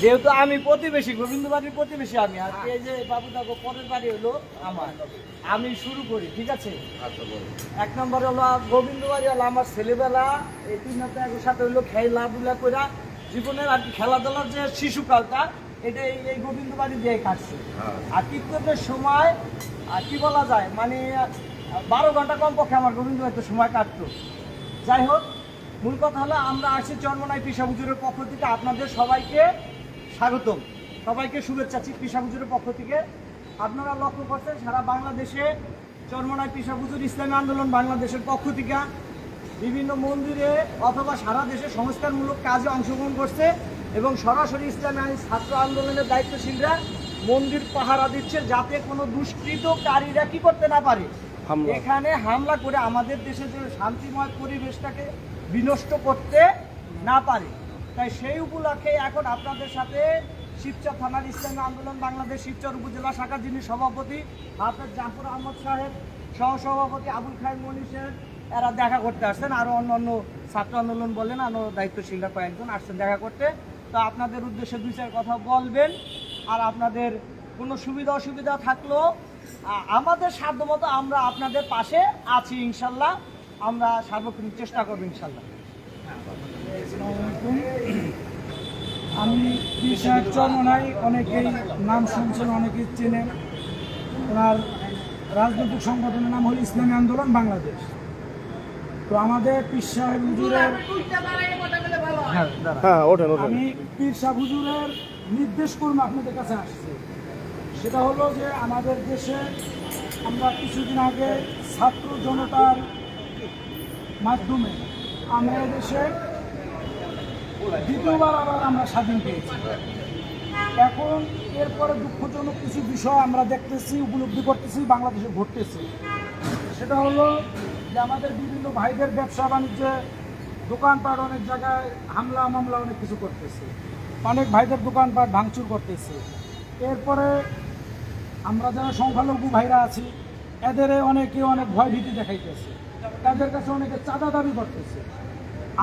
যেহেতু আমি প্রতিবেশী গোবিন্দ বাড়ির প্রতিবেশী আমি আর এই যে বাবু দেখো পরের বাড়ি হলো আমার। আমি শুরু করি ঠিক আছে? এক নম্বর হলো গোবিন্দ বাড়ি হলো আমার ছেলেবেলা এই তিন একর সাথে হলো খেলাধুলা করে জীবনের আর কি খেলাধুলার যে শিশুকালটা এটা এই এই গোবিন্দ বাড়ি দিয়ে কাটছে। আর কীর্তনের সময় আর কি বলা যায় মানে বারো ঘণ্টা কমপক্ষে আমার গোবিন্দ বাড়িতে সময় কাটতো। যাই হোক মূল কথা হলো আমরা আসি চন্মনাই পিসা হুজুরের পক্ষ থেকে। আপনাদের সবাইকে স্বাগতম। সবাইকে শুভেচ্ছা পিসা হুজুরের পক্ষ থেকে। আপনারা লক্ষ্য করছেন সারা বাংলাদেশে চন্মনাই পিসা হুজুর ইসলামী আন্দোলন বাংলাদেশের পক্ষ থেকে বিভিন্ন মন্দিরে অথবা সারা দেশে সংস্কারমূলক কাজে অংশগ্রহণ করছে এবং সরাসরি ইসলামী আইন ছাত্র আন্দোলনের দায়িত্বশীলরা মন্দির পাহারা দিচ্ছে যাতে কোনো দুষ্কৃতকারীরা কি করতে না পারে। এখানে হামলা করে আমাদের দেশে যে শান্তিময় পরিবেশটাকে বিনষ্ট করতে না পারে। তাই সেই উপলক্ষে এখন আপনাদের সাথে শিবচর থানার ইসলামী আন্দোলন, বাংলাদেশ শিবচর উপজেলা শাখা যিনি সভাপতি, হাফেজ জাফর আহমদ সাহেব, সহসভাপতি আবুল খায়ের মনীষের এরা দেখা করতে আসছেন। আরও অন্য অন্য ছাত্র আন্দোলন বলেন আরও দায়িত্বশীলরা কয়েকজন আসছেন দেখা করতে। তো আপনাদের উদ্দেশ্যে দুই চার কথা বলবেন। আর আপনাদের কোনো সুবিধা, অসুবিধা থাকলেও আমাদের সাধ্যমতো আমরা আপনাদের পাশে আছি ইনশাল্লাহ। আমরা সার্বক্ষণিক চেষ্টা করব ইনশাল্লাহ। আমি বিশ্বাস চরমনাই অনেকেই নাম শুনছেন অনেকেই চেনেন। ওনার রাজনৈতিক সংগঠনের নাম হল ইসলামী আন্দোলন বাংলাদেশ। তো আমাদের পীর সাহেব হুজুরের হ্যাঁ হ্যাঁ ওঠেন ওঠেন। আমি পীর সাহেব হুজুরের নির্দেশ করুন আপনাদের কাছে আসছি। সেটা হলো যে আমাদের দেশে আমরা কিছুদিন আগে ছাত্র জনতার মাধ্যমে আমরা দেশে দ্বিতীয়বার আবার আমরা স্বাধীন পেয়েছি। এখন এরপরে দুঃখজনক কিছু বিষয় আমরা দেখতেছি, উপলব্ধি করতেছি, বাংলাদেশে ঘটতেছি। সেটা হলো যে আমাদের বিভিন্ন ভাইদের ব্যবসা বাণিজ্যে, দোকানপাট অনেক জায়গায় হামলা, মামলা অনেক কিছু করতেছে। অনেক ভাইদের দোকানপাট ভাঙচুর করতেছে। এরপরে আমরা যারা সংখ্যালঘু ভাইরা আছি, এদের অনেকে অনেক ভয় ভীতি দেখাইতেছে। তাদের কাছে অনেকে চাঁদা দাবি করতেছে।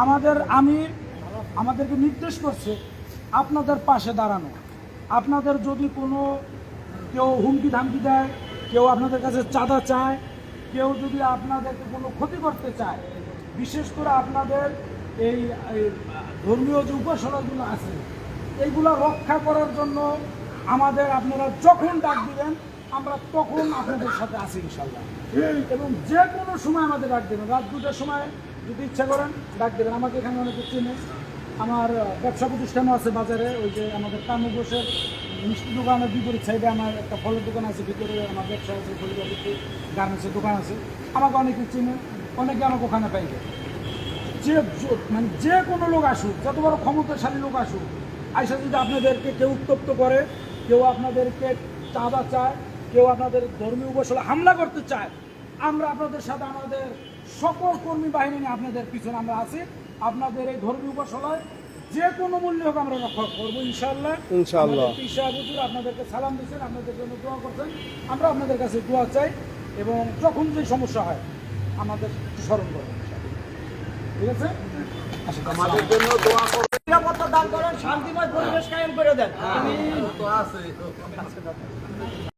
আমাদের আমির আমাদেরকে নির্দেশ করছে, আপনাদের পাশে দাঁড়ানো। আপনাদের যদি কোনো কেউ হুমকি ধামকি দেয়, কেউ আপনাদের কাছে চাঁদা চায়, কেউ যদি আপনাদেরকে কোনো ক্ষতি করতে চায়, বিশেষ করে আপনাদের এই এই ধর্মীয় যে উপাসনাগুলো আছে এইগুলো রক্ষা করার জন্য আমাদের আপনারা যখন ডাক দিবেন আমরা তখন আপনাদের সাথে আছি ইনশাল্লাহ এবং যে কোনো সময় আমাদের ডাক দেবেন। রাত দুটার সময় যদি ইচ্ছা করেন, ডাক দেবেন। আমাকে এখানে অনেকে চিনে। আমার ব্যবসা প্রতিষ্ঠানও আছে বাজারে। ওই যে আমাদের কানু ঘোষের মিষ্টি দোকানের বিপরীত সাইডে আমার একটা ফলের দোকান আছে। ভিতরে আমার ব্যবসা আছে ফলিবাড়িতে গার্মেন্টসের দোকান আছে। আমাকে অনেকে চিনে। অনেকে আমাকে ওখানে পাইবে যে মানে যে কোনো লোক আসুক, যত বড় ক্ষমতাশালী লোক আসুক, আইসা যদি আপনাদেরকে কেউ উত্তপ্ত করে, কেউ আপনাদেরকে চাঁদা চায় কেউ আপনাদের ধর্মীয় উপাসলে হামলা করতে চায় আমরা আপনাদের সাথে আমাদের সকল কর্মী বাহিনী নিয়ে আপনাদের পিছনে আমরা আছি। আপনাদের এই ধর্মীয় উপাসনায় যে কোনো মূল্য হোক আমরা রক্ষা করব ইনশাল্লাহ। ঈশা হুজুর আপনাদেরকে সালাম দিচ্ছেন আপনাদের জন্য দোয়া করছেন। আমরা আপনাদের কাছে দোয়া চাই এবং যখন যে সমস্যা হয় আমাদের স্মরণ করবেন ঠিক আছে? আমাদের জন্য দোয়া করুন। নিরাপত্তা দান করেন শান্তিময় পরিবেশ কায়েম করে দেন।